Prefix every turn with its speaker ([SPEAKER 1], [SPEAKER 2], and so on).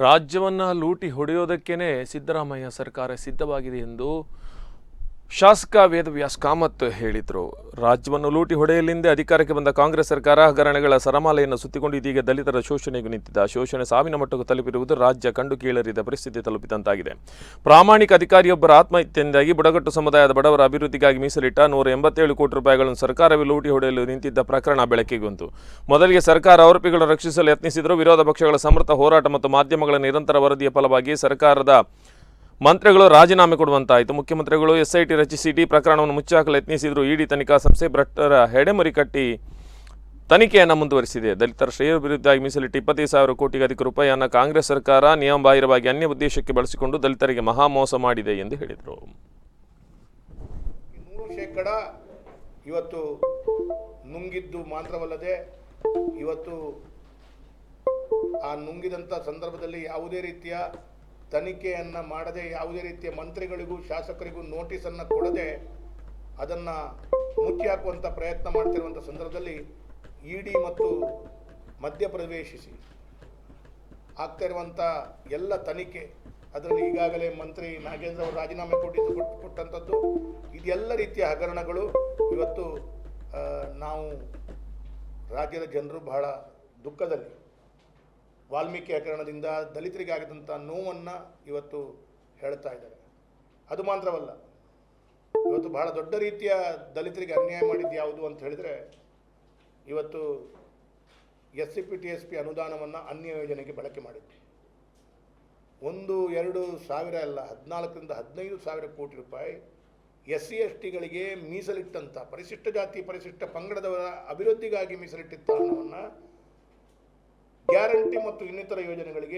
[SPEAKER 1] ರಾಜ್ಯವನ್ನ ಲೂಟಿ ಹೊಡೆಯೋದಕ್ಕೇನೆ ಸಿದ್ದರಾಮಯ್ಯ ಸರ್ಕಾರ ಸಿದ್ಧವಾಗಿದೆ ಎಂದು ಶಾಸಕ ವೇದವ್ಯಾಸ್ ಕಾಮತ್ ಹೇಳಿದರು. ರಾಜ್ಯವನ್ನು ಲೂಟಿ ಹೊಡೆಯಲಿಂದೇ ಅಧಿಕಾರಕ್ಕೆ ಬಂದ ಕಾಂಗ್ರೆಸ್ ಸರ್ಕಾರ ಹಗರಣಗಳ ಸರಮಾಲೆಯನ್ನು ಸುತ್ತಿಕೊಂಡು ಇದೀಗ ದಲಿತರ ಶೋಷಣೆಗೂ ನಿಂತಿದ್ದ. ಶೋಷಣೆ ಸಾವಿನ ಮಟ್ಟಕ್ಕೂ ತಲುಪಿರುವುದು ರಾಜ್ಯ ಕಂಡು ಕೀಳರಿದ ಪರಿಸ್ಥಿತಿ ತಲುಪಿದಂತಾಗಿದೆ. ಪ್ರಾಮಾಣಿಕ ಅಧಿಕಾರಿಯೊಬ್ಬರ ಆತ್ಮಹತ್ಯೆಯಿಂದಾಗಿ ಬುಡಕಟ್ಟು ಸಮುದಾಯದ ಬಡವರ ಅಭಿವೃದ್ಧಿಗಾಗಿ ಮೀಸಲಿಟ್ಟ ನೂರ ಎಂಬತ್ತೇಳು ಕೋಟಿ ರೂಪಾಯಿಗಳನ್ನು ಸರ್ಕಾರವೇ ಲೂಟಿ ಹೊಡೆಯಲು ನಿಂತಿದ್ದ ಪ್ರಕರಣ ಬೆಳಕಿಗೆ ಬಂತು. ಮೊದಲಿಗೆ ಸರ್ಕಾರ ಆರೋಪಿಗಳನ್ನು ರಕ್ಷಿಸಲು ಯತ್ನಿಸಿದರೂ, ವಿರೋಧ ಪಕ್ಷಗಳ ಸಮರ್ಥ ಹೋರಾಟ ಮತ್ತು ಮಾಧ್ಯಮಗಳ ನಿರಂತರ ವರದಿಯ ಫಲವಾಗಿ ಸರ್ಕಾರದ ಮಂತ್ರಿಗಳು ರಾಜೀನಾಮೆ ಕೊಡುವಂತಾಯಿತು. ಮುಖ್ಯಮಂತ್ರಿಗಳು ಎಸ್ಐಟಿ ರಚಿಸಿ ಇಡೀ ಪ್ರಕರಣವನ್ನು ಮುಚ್ಚಾಕಲು ಯತ್ನಿಸಿದ್ರು. ಇಡಿ ತನಿಖಾ ಸಂಸ್ಥೆ ಭ್ರಷ್ಟರ ಹೆಡೆಮರಿ ಕಟ್ಟಿ ತನಿಖೆಯನ್ನು ಮುಂದುವರಿಸಿದೆ. ದಲಿತರ ಶ್ರೇಯ ವಿರುದ್ಧ ಮೀಸಲಿಟ್ಟು ಇಪ್ಪತ್ತೈದು ಸಾವಿರ ಕೋಟಿಗೆ ಅಧಿಕ ರೂಪಾಯಿಯನ್ನು ಕಾಂಗ್ರೆಸ್ ಸರ್ಕಾರ ನಿಯಮಬಾಹಿರವಾಗಿ ಅನ್ಯ ಉದ್ದೇಶಕ್ಕೆ ಬಳಸಿಕೊಂಡು ದಲಿತರಿಗೆ ಮಹಾ ಮೋಸ ಮಾಡಿದೆ ಎಂದು ಹೇಳಿದರು.
[SPEAKER 2] ಇವತ್ತು ನುಂಗಿದ್ದು ಮಾತ್ರವಲ್ಲದೆ ಇವತ್ತು ಆ ನುಂಗಿದಂಥ ಸಂದರ್ಭದಲ್ಲಿ ಯಾವುದೇ ರೀತಿಯ ತನಿಖೆಯನ್ನು ಮಾಡದೆ ಯಾವುದೇ ರೀತಿಯ ಮಂತ್ರಿಗಳಿಗೂ ಶಾಸಕರಿಗೂ ನೋಟಿಸನ್ನು ಕೊಡದೆ ಅದನ್ನು ಮುಚ್ಚಿ ಹಾಕುವಂಥ ಪ್ರಯತ್ನ ಮಾಡ್ತಿರುವಂಥ ಸಂದರ್ಭದಲ್ಲಿ ಇ ಡಿ ಮತ್ತು ಮಧ್ಯಪ್ರವೇಶಿಸಿ ಆಗ್ತಾ ಇರುವಂಥ ಎಲ್ಲ ತನಿಖೆ, ಅದರಲ್ಲಿ ಈಗಾಗಲೇ ಮಂತ್ರಿ ನಾಗೇಂದ್ರ ಅವರು ರಾಜೀನಾಮೆ ಕೊಟ್ಟಿದ್ದು ಕೊಟ್ಟು ಕೊಟ್ಟಂಥದ್ದು ಇದೆಲ್ಲ ರೀತಿಯ ಹಗರಣಗಳು ಇವತ್ತು ನಾವು ರಾಜ್ಯದ ಜನರು ಬಹಳ ದುಃಖದಲ್ಲಿ ವಾಲ್ಮೀಕಿ ಹಗರಣದಿಂದ ದಲಿತರಿಗೆ ಆಗಿದಂಥ ನೋವನ್ನು ಇವತ್ತು ಹೇಳ್ತಾ ಇದ್ದಾರೆ. ಅದು ಮಾತ್ರವಲ್ಲ, ಇವತ್ತು ಬಹಳ ದೊಡ್ಡ ರೀತಿಯ ದಲಿತರಿಗೆ ಅನ್ಯಾಯ ಮಾಡಿದ್ದು ಯಾವುದು ಅಂತ ಹೇಳಿದರೆ, ಇವತ್ತು S C P, T S P ಅನುದಾನವನ್ನು ಅನ್ಯ ಯೋಜನೆಗೆ ಬಳಕೆ ಮಾಡಿದ್ವಿ. ಒಂದು, ಎರಡು ಸಾವಿರ ಅಲ್ಲ, ಹದಿನಾಲ್ಕರಿಂದ ಹದಿನೈದು ಸಾವಿರ ಕೋಟಿ ರೂಪಾಯಿ ಎಸ್ ಸಿ ಎಸ್ ಟಿಗಳಿಗೆ ಮೀಸಲಿಟ್ಟಂಥ ಪರಿಶಿಷ್ಟ ಜಾತಿ, ಪರಿಶಿಷ್ಟ ಪಂಗಡದವರ ಅಭಿವೃದ್ಧಿಗಾಗಿ ಮೀಸಲಿಟ್ಟಿದ್ದ ಹಣವನ್ನು ಗ್ಯಾರಂಟಿ ಮತ್ತು ಇನ್ನಿತರ ಯೋಜನೆಗಳಿಗೆ